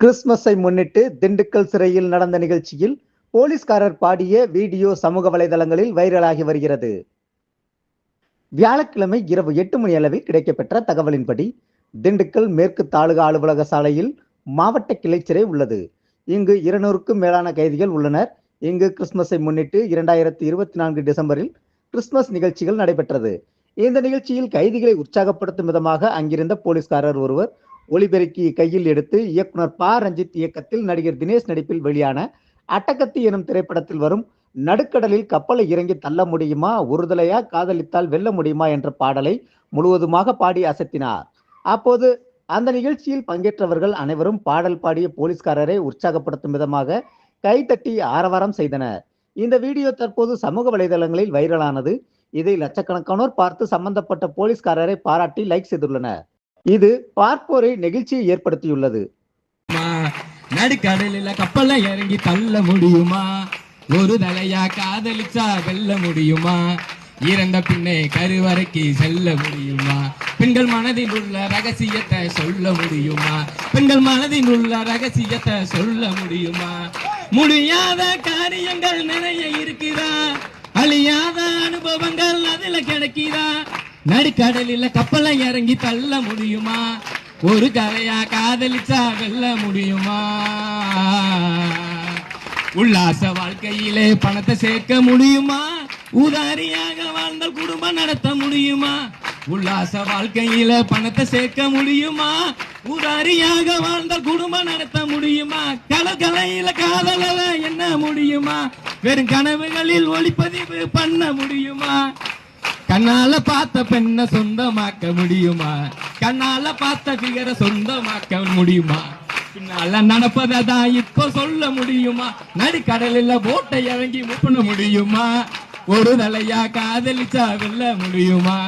கிறிஸ்துமஸை முன்னிட்டு திண்டுக்கல் சிறையில் நடந்த நிகழ்ச்சியில் போலீஸ்காரர் பாடிய வீடியோ சமூக வலைதளங்களில் வைரலாகி வருகிறது. வியாழக்கிழமை இரவு எட்டு மணி அளவில் கிடைக்கப்பெற்ற தகவலின்படி திண்டுக்கல் மேற்கு தாலுகா அலுவலக சாலையில் மாவட்ட கிளைச்சிறை உள்ளது. இங்கு இருநூறுக்கும் மேலான கைதிகள் உள்ளனர். இங்கு கிறிஸ்துமஸை முன்னிட்டு இரண்டாயிரத்தி இருபத்தி நான்கு டிசம்பரில் கிறிஸ்துமஸ் நிகழ்ச்சிகள் நடைபெற்றது. இந்த நிகழ்ச்சியில் கைதிகளை உற்சாகப்படுத்தும் விதமாக அங்கிருந்த போலீஸ்காரர் ஒருவர் ஒளிபெருக்கி கையில் எடுத்து இயக்குனர் ப. ரஞ்சித் இயக்கத்தில் நடிகர் தினேஷ் நடிப்பில் வெளியான அட்டகத்தி எனும் திரைப்படத்தில் வரும் நடுக்கடலில் கப்பலை இறங்கி தள்ள முடியுமா? ஒருதலையா காதலித்தால் வெல்ல முடியுமா? என்ற பாடலை முழுவதுமாக பாடி அசத்தினார். அப்போது அந்த நிகழ்ச்சியில் பங்கேற்றவர்கள் அனைவரும் பாடல் பாடிய போலீஸ்காரரை உற்சாகப்படுத்தும் விதமாக கைதட்டி ஆரவாரம் செய்தனர். இந்த வீடியோ தற்போது சமூக வலைதளங்களில் வைரலானது. இதை லட்சக்கணக்கானோர் பார்த்து சம்பந்தப்பட்ட போலீஸ்காரரை பாராட்டி லைக் செய்துள்ளனர். இது பார்ப்போரை நெகிழ்ச்சியை ஏற்படுத்தியுள்ளது. நடுக்கடலில் கப்பல்ல இறங்கி தள்ள முடியுமா? ஒரு தலையா காதலிச்சா வெல்ல முடியுமா? இறந்த பின்னே கருவறைக்கு செல்ல முடியுமா? பெண்கள் மனதில் உள்ள ரகசியத்தை சொல்ல முடியுமா? பெண்கள் மனதில் உள்ள ரகசியத்தை சொல்ல முடியுமா? முடியாத காரியங்கள் நிறைய இருக்குதா? அழியாத அனுபவங்கள் அதுல கிடைக்குதா? நடுக்கடலில் கப்பலை இறங்கி தள்ள முடியுமா? ஒரு கலையா காதலிச்சா வெல்ல முடியுமா? உல்லாச வாழ்க்கையிலே பணத்தை சேர்க்க முடியுமா? உதாரியாக வாழ்ந்தால் குடும்பம் நடத்த முடியுமா? உல்லாச வாழ்க்கையில பணத்தை சேர்க்க முடியுமா? உதாரியாக வாழ்ந்தால் குடும்பம் நடத்த முடியுமா? கலகலையில காதல என்ன முடியுமா? வெறும் கனவுகளில் ஒளிப்பதிவு பண்ண முடியுமா? கண்ணால பார்த்த பெண்ணை சொந்தமாக்க முடியுமா? கண்ணால பார்த்த பிகரை சொந்தமாக்க முடியுமா? பின்னால நடப்பதான் இப்போ சொல்ல முடியுமா? நடுக்கடலில் போட்டை இறங்கி முப்பண முடியுமா? ஒரு தலையா காதலிச்சா வெல்ல முடியுமா?